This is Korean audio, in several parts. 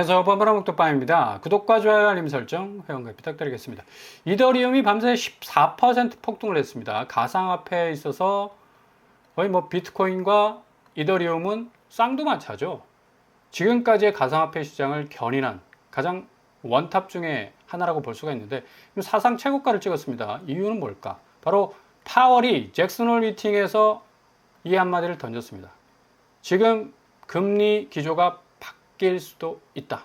안녕하세요. 뻔뻔한목도빵입니다. 구독과 좋아요, 알림 설정, 회원가입 부탁드리겠습니다. 이더리움이 밤새 14% 폭등을 했습니다. 가상화폐에 있어서 거의 뭐 비트코인과 이더리움은 쌍두마차죠. 지금까지의 가상화폐 시장을 견인한 가장 원탑 중에 하나라고 볼 수가 있는데 사상 최고가를 찍었습니다. 이유는 뭘까? 바로 파월이 잭슨홀 미팅에서 이 한마디를 던졌습니다. 지금 금리 기조가 바뀔 수도 있다.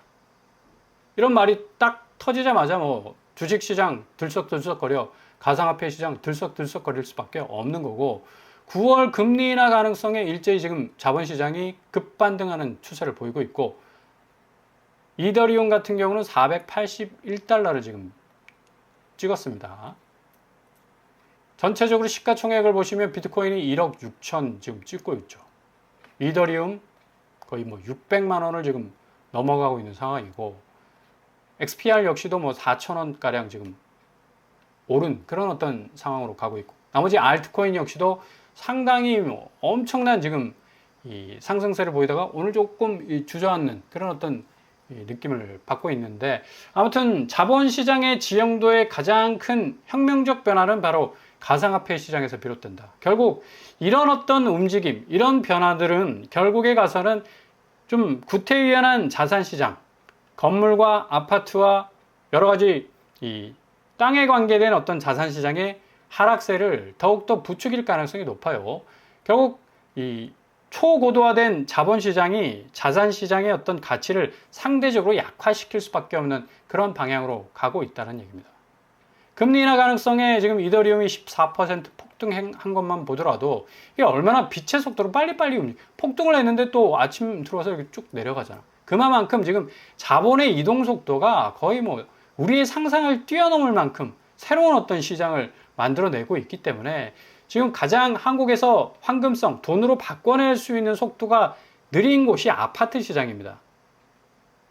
이런 말이 딱 터지자마자 뭐 주식 시장 들썩들썩거려 가상화폐 시장 들썩들썩거릴 수밖에 없는 거고 9월 금리 인하 가능성에 일제히 지금 자본시장이 급반등하는 추세를 보이고 있고 이더리움 같은 경우는 481달러를 지금 찍었습니다. 전체적으로 시가총액을 보시면 비트코인이 1억 6천 지금 찍고 있죠. 이더리움 거의 뭐 600만 원을 지금 넘어가고 있는 상황이고 XPR 역시도 뭐 4천 원 가량 지금 오른 그런 어떤 상황으로 가고 있고 나머지 알트코인 역시도 상당히 뭐 엄청난 지금 이 상승세를 보이다가 오늘 조금 주저앉는 그런 어떤 느낌을 받고 있는데 아무튼 자본시장의 지형도의 가장 큰 혁명적 변화는 바로 가상화폐 시장에서 비롯된다. 결국 이런 어떤 움직임, 이런 변화들은 결국에 가서는 좀 구태의연한 자산 시장, 건물과 아파트와 여러 가지 이 땅에 관계된 어떤 자산 시장의 하락세를 더욱더 부추길 가능성이 높아요. 결국 이 초고도화된 자본 시장이 자산 시장의 어떤 가치를 상대적으로 약화시킬 수밖에 없는 그런 방향으로 가고 있다는 얘기입니다. 금리 인하 가능성에 지금 이더리움이 14% 폭등한 것만 보더라도 이게 얼마나 빛의 속도로 빨리빨리 움직 폭등을 했는데 또 아침 들어와서 이렇게 쭉 내려가잖아. 그만큼 지금 자본의 이동 속도가 거의 뭐 우리의 상상을 뛰어넘을 만큼 새로운 어떤 시장을 만들어내고 있기 때문에 지금 가장 한국에서 황금성, 돈으로 바꿔낼 수 있는 속도가 느린 곳이 아파트 시장입니다.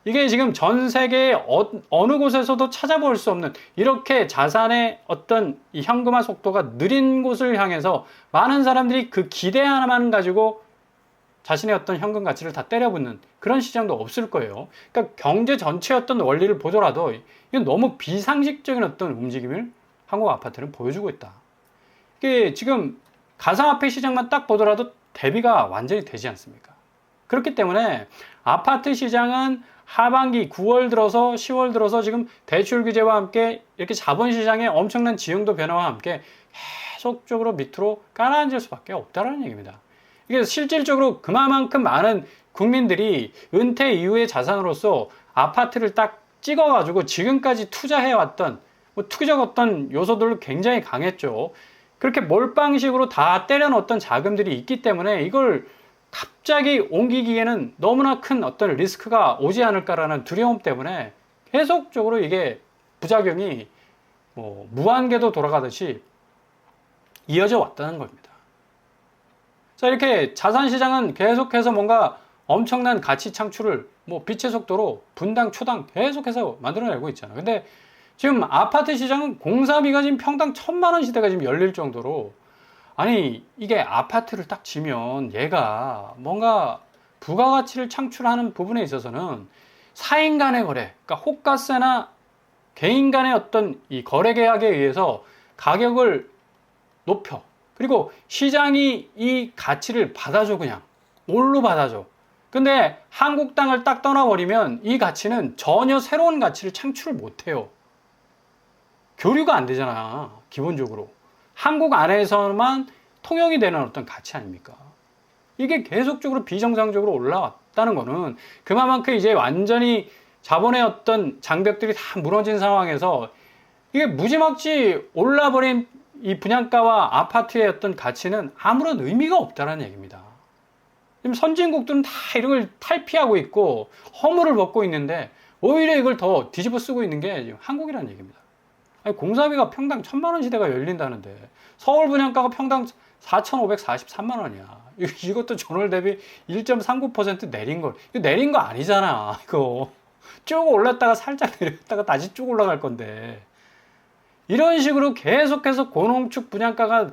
이게 지금 전 세계 어, 느 곳에서도 찾아볼 수 없는 이렇게 자산의 어떤 이 현금화 속도가 느린 곳을 향해서 많은 사람들이 그 기대 하나만 가지고 자신의 어떤 현금 가치를 다 때려붓는 그런 시장도 없을 거예요. 그러니까 경제 전체 어떤 원리를 보더라도 이건 너무 비상식적인 어떤 움직임을 한국 아파트는 보여주고 있다. 이게 지금 가상화폐 시장만 딱 보더라도 대비가 완전히 되지 않습니까? 그렇기 때문에 아파트 시장은 하반기 9월 들어서 10월 들어서 지금 대출 규제와 함께 이렇게 자본시장의 엄청난 지형도 변화와 함께 계속적으로 밑으로 깔아앉을 수밖에 없다는 얘기입니다. 이게 실질적으로 그만큼 많은 국민들이 은퇴 이후의 자산으로서 아파트를 딱 찍어가지고 지금까지 투자해왔던 뭐 투기적 어떤 요소들 굉장히 강했죠. 그렇게 몰빵식으로 다 때려놓았던 자금들이 있기 때문에 이걸 갑자기 옮기기에는 너무나 큰 어떤 리스크가 오지 않을까라는 두려움 때문에 계속적으로 이게 부작용이 뭐 무한궤도 돌아가듯이 이어져 왔다는 겁니다. 자, 이렇게 자산 시장은 계속해서 뭔가 엄청난 가치 창출을 뭐 빛의 속도로 분당, 초당 계속해서 만들어내고 있잖아요. 근데 지금 아파트 시장은 공사비가 지금 평당 천만 원 시대가 지금 열릴 정도로 아니 이게 아파트를 딱 지면 얘가 뭔가 부가가치를 창출하는 부분에 있어서는 사인 간의 거래, 그러니까 호가세나 개인 간의 어떤 이 거래 계약에 의해서 가격을 높여. 그리고 시장이 이 가치를 받아줘 그냥 뭘로 받아줘. 근데 한국 땅을 딱 떠나버리면 이 가치는 전혀 새로운 가치를 창출을 못해요. 교류가 안 되잖아 기본적으로. 한국 안에서만 통용이 되는 어떤 가치 아닙니까? 이게 계속적으로 비정상적으로 올라왔다는 거는 그만큼 이제 완전히 자본의 어떤 장벽들이 다 무너진 상황에서 이게 무지막지 올라버린 이 분양가와 아파트의 어떤 가치는 아무런 의미가 없다는 얘기입니다. 지금 선진국들은 다 이런 걸 탈피하고 있고 허물을 벗고 있는데 오히려 이걸 더 뒤집어 쓰고 있는 게 한국이라는 얘기입니다. 아니, 공사비가 평당 천만 원 시대가 열린다는데 서울 분양가가 평당 4,543만 원이야. 이것도 전월 대비 1.39% 내린 걸. 이거 내린 거 아니잖아. 이거 쭉 올랐다가 살짝 내렸다가 다시 쭉 올라갈 건데. 이런 식으로 계속해서 고농축 분양가가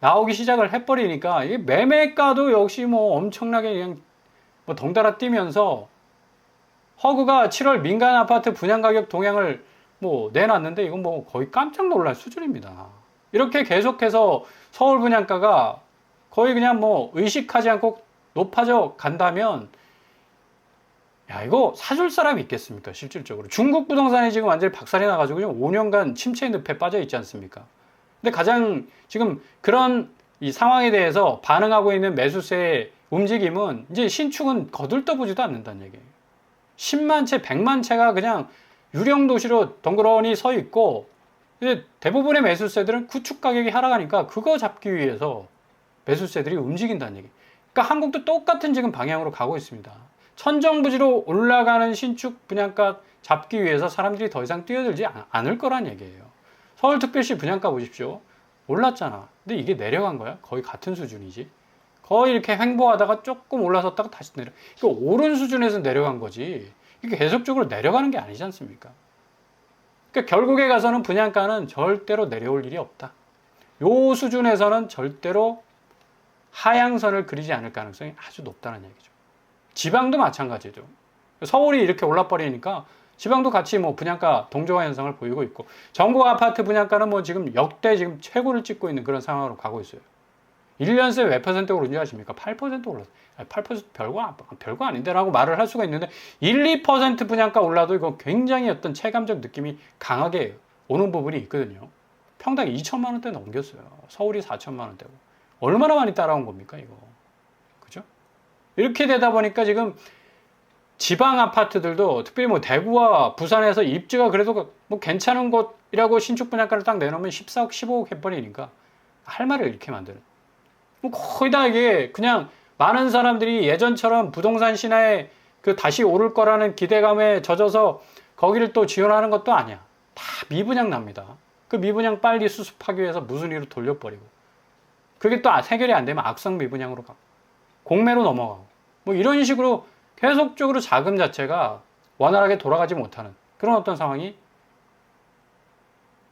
나오기 시작을 해버리니까 이 매매가도 역시 뭐 엄청나게 그냥 뭐 덩달아 뛰면서 허그가 7월 민간 아파트 분양 가격 동향을 뭐 내놨는데 이건 뭐 거의 깜짝 놀랄 수준입니다. 이렇게 계속해서 서울 분양가가 거의 그냥 뭐 의식하지 않고 높아져 간다면 야 이거 사줄 사람이 있겠습니까 실질적으로? 중국 부동산이 지금 완전히 박살이 나가지고 지금 5년간 침체 늪에 빠져 있지 않습니까? 근데 가장 지금 그런 이 상황에 대해서 반응하고 있는 매수세의 움직임은 이제 신축은 거들떠보지도 않는다는 얘기예요. 10만 채 100만 채가 그냥 유령 도시로 덩그러니 서 있고 이제 대부분의 매수세들은 구축 가격이 하락하니까 그거 잡기 위해서 매수세들이 움직인다는 얘기. 그러니까 한국도 똑같은 지금 방향으로 가고 있습니다. 천정부지로 올라가는 신축 분양가 잡기 위해서 사람들이 더 이상 뛰어들지 않- 않을 거란 얘기예요. 서울특별시 분양가 보십시오. 올랐잖아. 근데 이게 내려간 거야? 거의 같은 수준이지. 거의 이렇게 횡보하다가 조금 올라섰다가 다시 내려. 이거 오른 수준에서 내려간 거지. 이게 계속적으로 내려가는 게 아니지 않습니까? 그러니까 결국에 가서는 분양가는 절대로 내려올 일이 없다. 요 수준에서는 절대로 하향선을 그리지 않을 가능성이 아주 높다는 얘기죠. 지방도 마찬가지죠. 서울이 이렇게 올라버리니까 지방도 같이 뭐 분양가 동조화 현상을 보이고 있고 전국 아파트 분양가는 뭐 지금 역대 지금 최고를 찍고 있는 그런 상황으로 가고 있어요. 1년새 몇 퍼센트 오른지 아십니까? 8% 올랐어요. 8% 별거, 안- 별거 아닌데 라고 말을 할 수가 있는데 1, 2% 분양가 올라도 이거 굉장히 어떤 체감적 느낌이 강하게 오는 부분이 있거든요. 평당 2천만 원대 넘겼어요. 서울이 4천만 원대고. 얼마나 많이 따라온 겁니까, 이거. 그죠? 이렇게 되다 보니까 지금 지방 아파트들도 특별히 뭐 대구와 부산에서 입지가 그래도 뭐 괜찮은 곳이라고 신축 분양가를 딱 내놓으면 14억, 15억 해버리니까 할 말을 이렇게 만드는. 뭐 거의 다 이게 그냥 많은 사람들이 예전처럼 부동산 신화에 그 다시 오를 거라는 기대감에 젖어서 거기를 또 지원하는 것도 아니야. 다 미분양 납니다. 그 미분양 빨리 수습하기 위해서 무슨 일로 돌려버리고. 그게 또 해결이 안 되면 악성 미분양으로 가고. 공매로 넘어가고. 뭐 이런 식으로 계속적으로 자금 자체가 원활하게 돌아가지 못하는 그런 어떤 상황이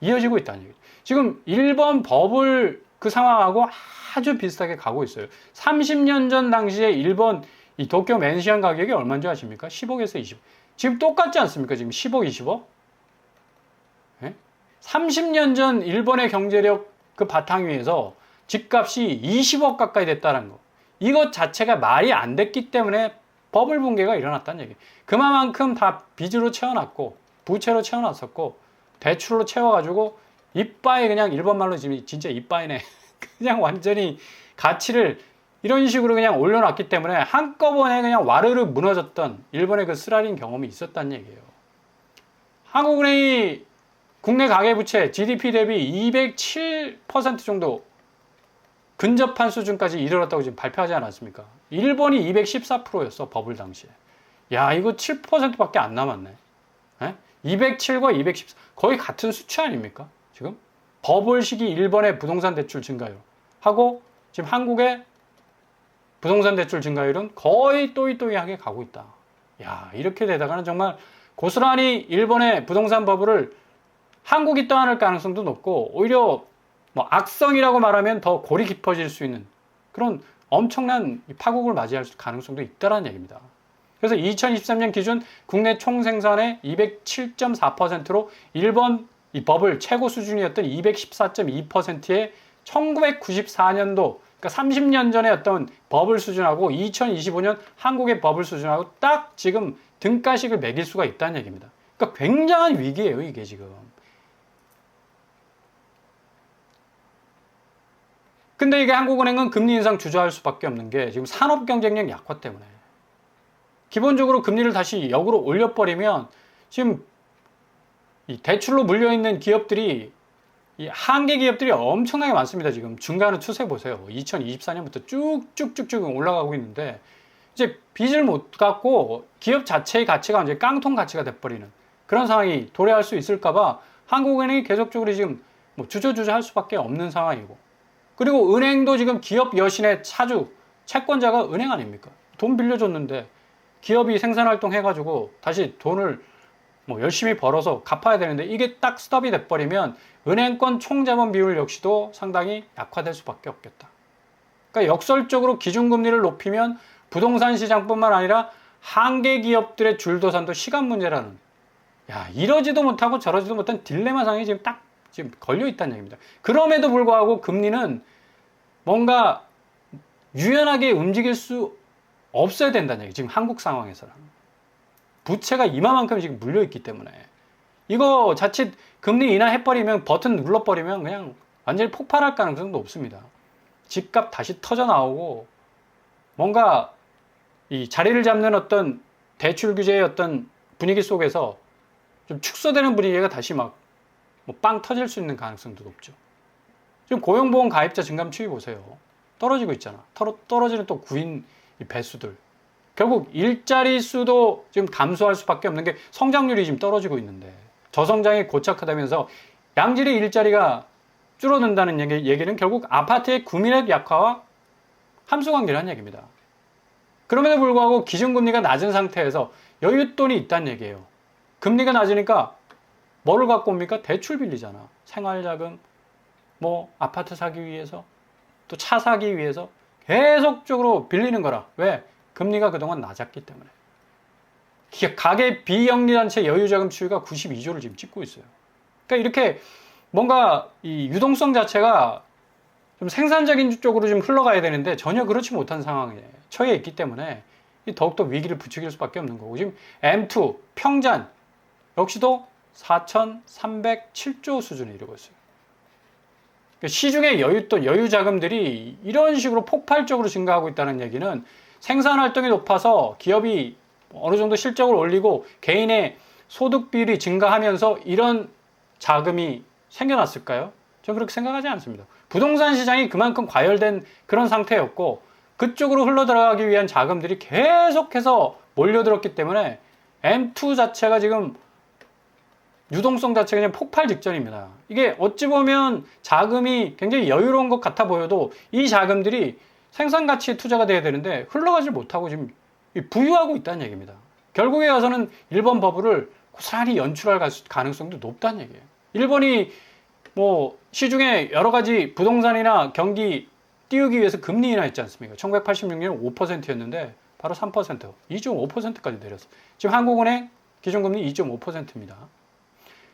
이어지고 있다는 얘기죠. 지금 1번 버블 그 상황하고 아주 비슷하게 가고 있어요. 30년 전 당시에 1번 이 도쿄 맨시안 가격이 얼마인지 아십니까? 10억에서 20억. 지금 똑같지 않습니까? 지금 10억, 20억? 예? 30년 전 일본의 경제력 그 바탕 위에서 집값이 20억 가까이 됐다는 거. 이것 자체가 말이 안 됐기 때문에 버블 붕괴가 일어났다는 얘기. 그만큼 다 빚으로 채워놨고 부채로 채워놨었고 대출로 채워가지고 이빠이 그냥 일본 말로 지금 진짜 이빠이네. 그냥 완전히 가치를 이런 식으로 그냥 올려놨기 때문에 한꺼번에 그냥 와르르 무너졌던 일본의 그 쓰라린 경험이 있었다는 얘기예요. 한국은행이 국내 가계부채 GDP 대비 207% 정도 근접한 수준까지 이르렀다고 지금 발표하지 않았습니까? 일본이 214%였어 버블 당시에. 야 이거 7%밖에 안 남았네. 에? 207과 214 거의 같은 수치 아닙니까? 지금 버블 시기 일본의 부동산 대출 증가율 하고 지금 한국의 부동산 대출 증가율은 거의 또이또이하게 가고 있다. 야 이렇게 되다가는 정말 고스란히 일본의 부동산 버블을 한국이 떠안을 가능성도 높고 오히려 뭐 악성이라고 말하면 더 골이 깊어질 수 있는 그런 엄청난 파국을 맞이할 가능성도 있다라는 얘기입니다. 그래서 2023년 기준 국내 총 생산의 207.4%로 일본 이 버블 최고 수준이었던 214.2%의 1994년도 그러니까 30년 전에 어떤 버블 수준하고 2025년 한국의 버블 수준하고 딱 지금 등가식을 매길 수가 있다는 얘기입니다. 그러니까 굉장한 위기예요, 이게 지금. 근데 이게 한국은행은 금리 인상 주저할 수밖에 없는 게 지금 산업 경쟁력 약화 때문에 기본적으로 금리를 다시 역으로 올려버리면 지금 이 대출로 물려 있는 기업들이 이 한계 기업들이 엄청나게 많습니다. 지금 중간의 추세 보세요. 2024년부터 쭉쭉쭉쭉 올라가고 있는데 이제 빚을 못 갚고 기업 자체의 가치가 이제 깡통 가치가 돼버리는 그런 상황이 도래할 수 있을까봐 한국은행이 계속적으로 지금 뭐 주저주저 할 수밖에 없는 상황이고 그리고 은행도 지금 기업 여신의 차주 채권자가 은행 아닙니까? 돈 빌려줬는데 기업이 생산활동 해가지고 다시 돈을 뭐 열심히 벌어서 갚아야 되는데 이게 딱 스톱이 돼버리면 은행권 총자본 비율 역시도 상당히 약화될 수밖에 없겠다. 그러니까 역설적으로 기준금리를 높이면 부동산 시장뿐만 아니라 한계 기업들의 줄도산도 시간 문제라는 야 이러지도 못하고 저러지도 못한 딜레마 상에 지금 딱 지금 걸려 있다는 얘기입니다. 그럼에도 불구하고 금리는 뭔가 유연하게 움직일 수 없어야 된다는 얘기. 지금 한국 상황에서는 부채가 이마만큼 지금 물려 있기 때문에 이거 자칫 금리 인하 해버리면 버튼 눌러버리면 그냥 완전히 폭발할 가능성도 없습니다. 집값 다시 터져 나오고 뭔가 이 자리를 잡는 어떤 대출 규제의 어떤 분위기 속에서 좀 축소되는 분위기가 다시 막뭐빵 터질 수 있는 가능성도 높죠. 지금 고용보험 가입자 증감 추이 보세요. 떨어지고 있잖아. 떨어, 떨어지는 또 구인 이 배수들. 결국 일자리 수도 지금 감소할 수밖에 없는 게 성장률이 지금 떨어지고 있는데 저성장이 고착하다면서 양질의 일자리가 줄어든다는 얘기, 얘기는 결국 아파트의 구매력 약화와 함수관계라는 얘기입니다. 그럼에도 불구하고 기준금리가 낮은 상태에서 여윳돈이 있다는 얘기예요. 금리가 낮으니까 뭐를 갖고 옵니까? 대출 빌리잖아. 생활자금, 뭐 아파트 사기 위해서, 또 차 사기 위해서 계속적으로 빌리는 거라. 왜? 금리가 그동안 낮았기 때문에. 가계 비영리단체 여유자금 추이가 92조를 지금 찍고 있어요. 그러니까 이렇게 뭔가 이 유동성 자체가 좀 생산적인 쪽으로 좀 흘러가야 되는데 전혀 그렇지 못한 상황에 처해 있기 때문에 더욱더 위기를 부추길 수밖에 없는 거고 지금 M2 평잔 역시도 4,307조 수준에 이르고 있어요. 그러니까 시중의 여윳돈, 여유 자금들이 이런 식으로 폭발적으로 증가하고 있다는 얘기는 생산 활동이 높아서 기업이 어느 정도 실적을 올리고 개인의 소득 비율이 증가하면서 이런 자금이 생겨났을까요? 저는 그렇게 생각하지 않습니다. 부동산 시장이 그만큼 과열된 그런 상태였고 그쪽으로 흘러 들어가기 위한 자금들이 계속해서 몰려들었기 때문에 M2 자체가 지금 유동성 자체가 그냥 폭발 직전입니다. 이게 어찌 보면 자금이 굉장히 여유로운 것 같아 보여도 이 자금들이 생산 가치에 투자가 돼야 되는데 흘러가지 못하고 지금 부유하고 있다는 얘기입니다. 결국에 와서는 일본 버블을 고스란히 연출할 가능성도 높다는 얘기예요. 일본이 뭐 시중에 여러 가지 부동산이나 경기 띄우기 위해서 금리 인하했지 않습니까? 1986년 5%였는데 바로 3%, 2.5%까지 내렸어. 지금 한국은행 기준금리 2.5%입니다.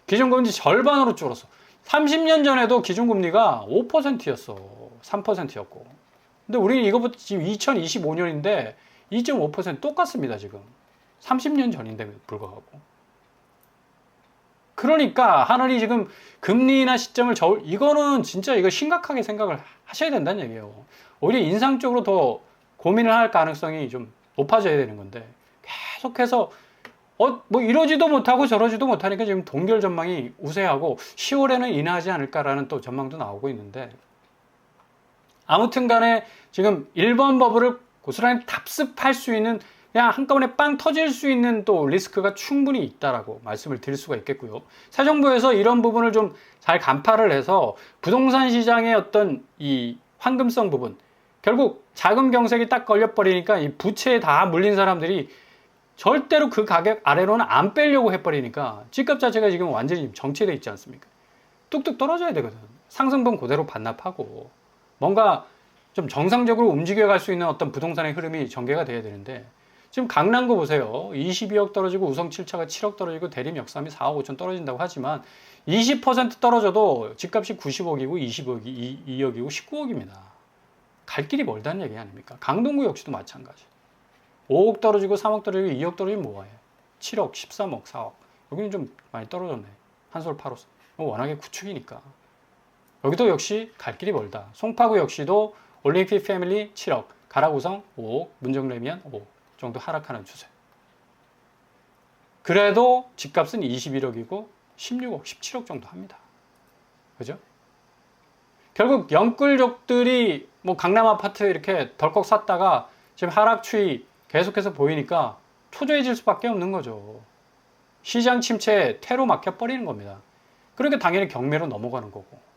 기준금리 절반으로 줄었어. 30년 전에도 기준금리가 5%였어. 3%였고. 근데 우리는 이거부터 지금 2025년인데 2.5% 똑같습니다, 지금. 30년 전인데 불구하고. 그러니까 하늘이 지금 금리나 시점을 저 이거는 진짜 이거 심각하게 생각을 하셔야 된다는 얘기예요. 오히려 인상적으로 더 고민을 할 가능성이 좀 높아져야 되는 건데 계속해서 어, 뭐 이러지도 못하고 저러지도 못하니까 지금 동결 전망이 우세하고 10월에는 인하하지 않을까라는 또 전망도 나오고 있는데 아무튼 간에 지금 1번 버블을 고스란히 답습할 수 있는 그냥 한꺼번에 빵 터질 수 있는 또 리스크가 충분히 있다라고 말씀을 드릴 수가 있겠고요. 새 정부에서 이런 부분을 좀 잘 간파를 해서 부동산 시장의 어떤 이 황금성 부분 결국 자금 경색이 딱 걸려버리니까 이 부채에 다 물린 사람들이 절대로 그 가격 아래로는 안 빼려고 해버리니까 집값 자체가 지금 완전히 정체돼 있지 않습니까? 뚝뚝 떨어져야 되거든. 상승분 그대로 반납하고 뭔가 좀 정상적으로 움직여갈 수 있는 어떤 부동산의 흐름이 전개가 돼야 되는데 지금 강남구 보세요. 22억 떨어지고 우성 7차가 7억 떨어지고 대림 역삼이 4억 5천 떨어진다고 하지만 20% 떨어져도 집값이 90억이고 20억이 2억이고 19억입니다. 갈 길이 멀다는 얘기 아닙니까? 강동구 역시도 마찬가지. 5억 떨어지고 3억 떨어지고 2억 떨어지면 뭐해? 7억, 13억, 4억. 여기는 좀 많이 떨어졌네. 한솔 파로스. 워낙에 구축이니까. 여기도 역시 갈 길이 멀다. 송파구 역시도 올림픽 패밀리 7억, 가라구성 5억, 문정레미안 5억. 정도 하락하는 추세. 그래도 집값은 21억이고 16억, 17억 정도 합니다. 그죠? 결국 영끌족들이 뭐 강남 아파트 이렇게 덜컥 샀다가 지금 하락 추이 계속해서 보이니까 초조해질 수밖에 없는 거죠. 시장 침체에 퇴로 막혀버리는 겁니다. 그러니까 당연히 경매로 넘어가는 거고.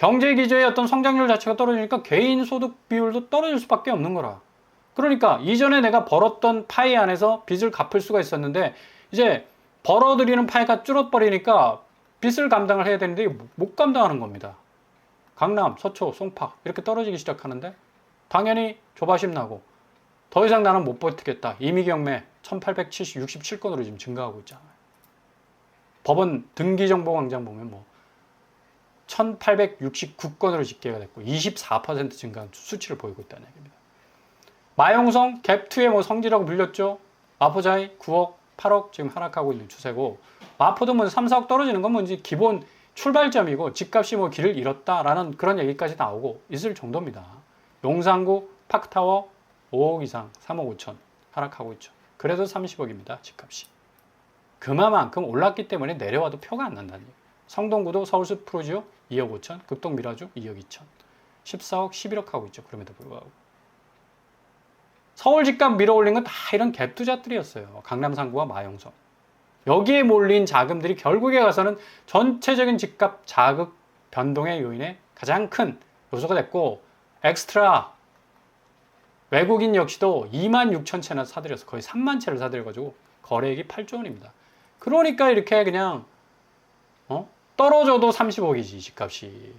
경제 기조의 어떤 성장률 자체가 떨어지니까 개인 소득 비율도 떨어질 수밖에 없는 거라. 그러니까 이전에 내가 벌었던 파이 안에서 빚을 갚을 수가 있었는데 이제 벌어들이는 파이가 줄어버리니까 빚을 감당을 해야 되는데 못 감당하는 겁니다. 강남, 서초, 송파 이렇게 떨어지기 시작하는데 당연히 조바심 나고 더 이상 나는 못 버티겠다. 이미 경매 1867건으로 지금 증가하고 있잖아요. 법원 등기정보광장 보면 뭐 1869건으로 집계가 됐고 24% 증가한 수치를 보이고 있다는 얘기입니다. 마용성 갭2의 뭐 성지라고 불렸죠. 마포자이 9억, 8억 지금 하락하고 있는 추세고 마포도 뭐 3, 4억 떨어지는 건 뭔지 기본 출발점이고 집값이 뭐 길을 잃었다라는 그런 얘기까지 나오고 있을 정도입니다. 용산구 파크타워 5억 이상 3억 5천 하락하고 있죠. 그래도 30억입니다. 집값이. 그만큼 올랐기 때문에 내려와도 표가 안 난다는 얘기예요. 성동구도 서울숲 프로지오 2억 5천, 극동 미라주 2억 2천, 14억, 11억 하고 있죠. 그럼에도 불구하고. 서울 집값 밀어 올린 건 다 이런 갭 투자들이었어요. 강남 상구와 마용성. 여기에 몰린 자금들이 결국에 가서는 전체적인 집값 자극 변동의 요인의 가장 큰 요소가 됐고 엑스트라 외국인 역시도 2만 6천 채나 사들여서 거의 3만 채를 사들여가지고 거래액이 8조 원입니다. 그러니까 이렇게 그냥 어? 떨어져도 30억이지 집값이.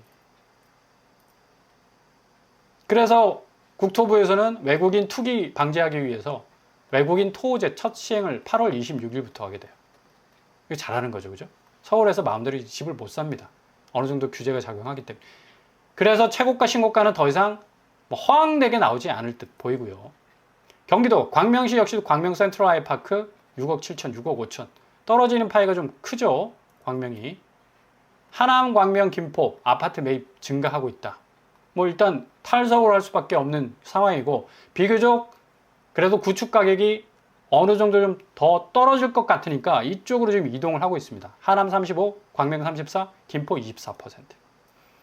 그래서 국토부에서는 외국인 투기 방지하기 위해서 외국인 토호제 첫 시행을 8월 26일부터 하게 돼요. 이거 잘하는 거죠, 그죠? 서울에서 마음대로 집을 못 삽니다. 어느 정도 규제가 작용하기 때문에. 그래서 최고가 신고가는 더 이상 뭐 허황되게 나오지 않을 듯 보이고요. 경기도 광명시 역시 광명 센트럴 아이파크 6억 7천, 6억 5천 떨어지는 파이가 좀 크죠. 광명이 하남, 광명, 김포 아파트 매입 증가하고 있다. 뭐 일단 탈서울 할 수밖에 없는 상황이고 비교적 그래도 구축 가격이 어느 정도 좀 더 떨어질 것 같으니까 이쪽으로 지금 이동을 하고 있습니다. 하남 35, 광명 34, 김포 24%.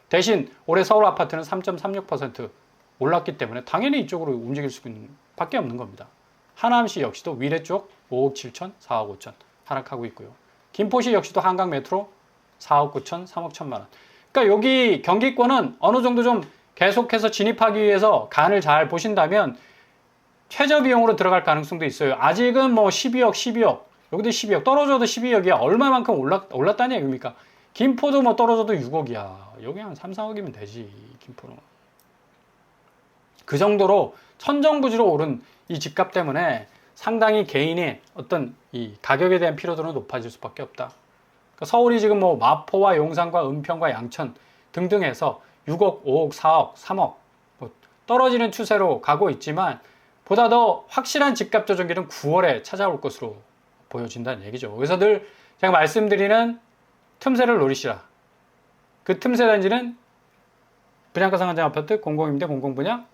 대신 올해 서울 아파트는 3.36% 올랐기 때문에 당연히 이쪽으로 움직일 수밖에 없는 겁니다. 하남시 역시도 위례 쪽 5억 7천, 4억 5천 하락하고 있고요. 김포시 역시도 한강 메트로 4억 9천, 3억 1천만 원. 그러니까 여기 경기권은 어느 정도 좀 계속해서 진입하기 위해서 간을 잘 보신다면 최저 비용으로 들어갈 가능성도 있어요. 아직은 뭐 12억, 12억, 여기도 12억, 떨어져도 12억이야. 얼마만큼 올랐, 올랐다는 얘기입니까? 김포도 뭐 떨어져도 6억이야. 여기 한 3, 4억이면 되지, 김포는. 그 정도로 천정부지로 오른 이 집값 때문에 상당히 개인의 어떤 이 가격에 대한 피로도는 높아질 수밖에 없다. 그러니까 서울이 지금 뭐 마포와 용산과 은평과 양천 등등 해서 6억, 5억, 4억, 3억 뭐 떨어지는 추세로 가고 있지만 보다 더 확실한 집값 조정기는 9월에 찾아올 것으로 보여진다는 얘기죠. 그래서 늘 제가 말씀드리는 틈새를 노리시라. 그 틈새 단지는 분양가 상한제 아파트 공공임대 공공분양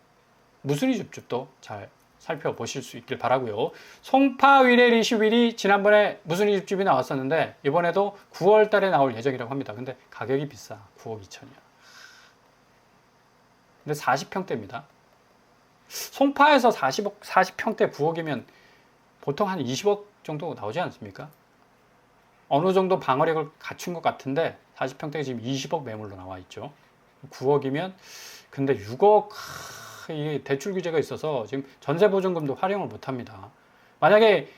무순위 줍줍도 잘 살펴보실 수 있길 바라고요. 송파 위례 리슈빌이 지난번에 무순위 줍줍이 나왔었는데 이번에도 9월 달에 나올 예정이라고 합니다. 근데 가격이 비싸. 9억 2천이야. 근데 40평대입니다. 송파에서 40억, 40평대 9억이면 보통 한 20억 정도 나오지 않습니까? 어느 정도 방어력을 갖춘 것 같은데 40평대가 지금 20억 매물로 나와 있죠. 9억이면 근데 6억 하, 이게 대출 규제가 있어서 지금 전세 보증금도 활용을 못 합니다. 만약에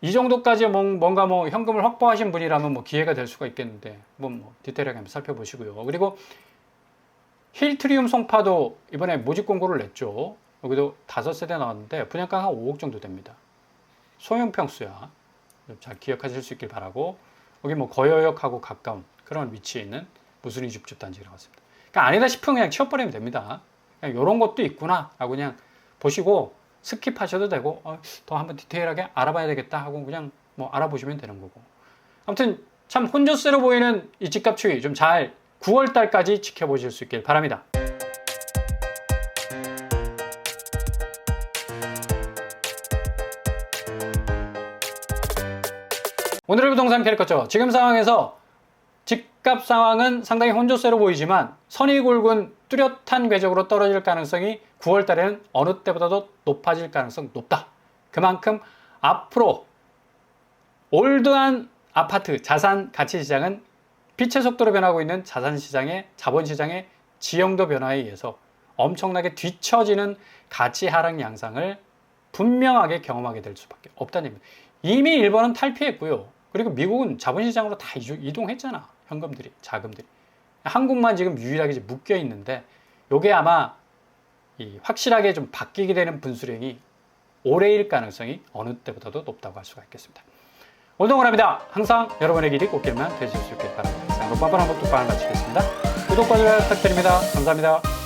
이 정도까지 뭔가 뭐 현금을 확보하신 분이라면 뭐 기회가 될 수가 있겠는데 뭐, 뭐 디테일하게 한번 살펴보시고요. 그리고 힐트리움 송파도 이번에 모집 공고를 냈죠. 여기도 다섯 세대 나왔는데 분양가가 한 5억 정도 됩니다. 소형 평수야. 잘 기억하실 수 있길 바라고 여기 뭐 거여역하고 가까운 그런 위치에 있는 무순이 줍줍 단지라고 했습니다. 그러니까 아니다 싶으면 그냥 치워버리면 됩니다. 이런 것도 있구나라고 그냥 보시고 스킵하셔도 되고 어, 더 한번 디테일하게 알아봐야 되겠다 하고 그냥 뭐 알아보시면 되는 거고. 아무튼 참 혼조세로 보이는 이 집값 추이 좀 잘 9월 달까지 지켜보실 수 있길 바랍니다. 오늘의 부동산 캐릭터죠. 지금 상황에서 집값 상황은 상당히 혼조세로 보이지만 선이 굵은 뚜렷한 궤적으로 떨어질 가능성이 9월 달에는 어느 때보다도 높아질 가능성 높다. 그만큼 앞으로 올드한 아파트 자산 가치 시장은 빛의 속도로 변하고 있는 자산 시장의 자본 시장의 지형도 변화에 의해서 엄청나게 뒤처지는 가치 하락 양상을 분명하게 경험하게 될 수밖에 없다는 얘기입니다. 이미 일본은 탈피했고요. 그리고 미국은 자본시장으로 다 이동했잖아. 현금들이, 자금들이. 한국만 지금 유일하게 묶여 있는데, 요게 아마 확실하게 좀 바뀌게 되는 분수령이 올해일 가능성이 어느 때보다도 높다고 할 수가 있겠습니다. 오늘 동그랍니다. 항상 여러분의 길이 꽃길만 되실 수 있길 바랍니다. 이상 록바바람 복독방을 마치겠습니다. 구독과 좋아요 부탁드립니다. 감사합니다.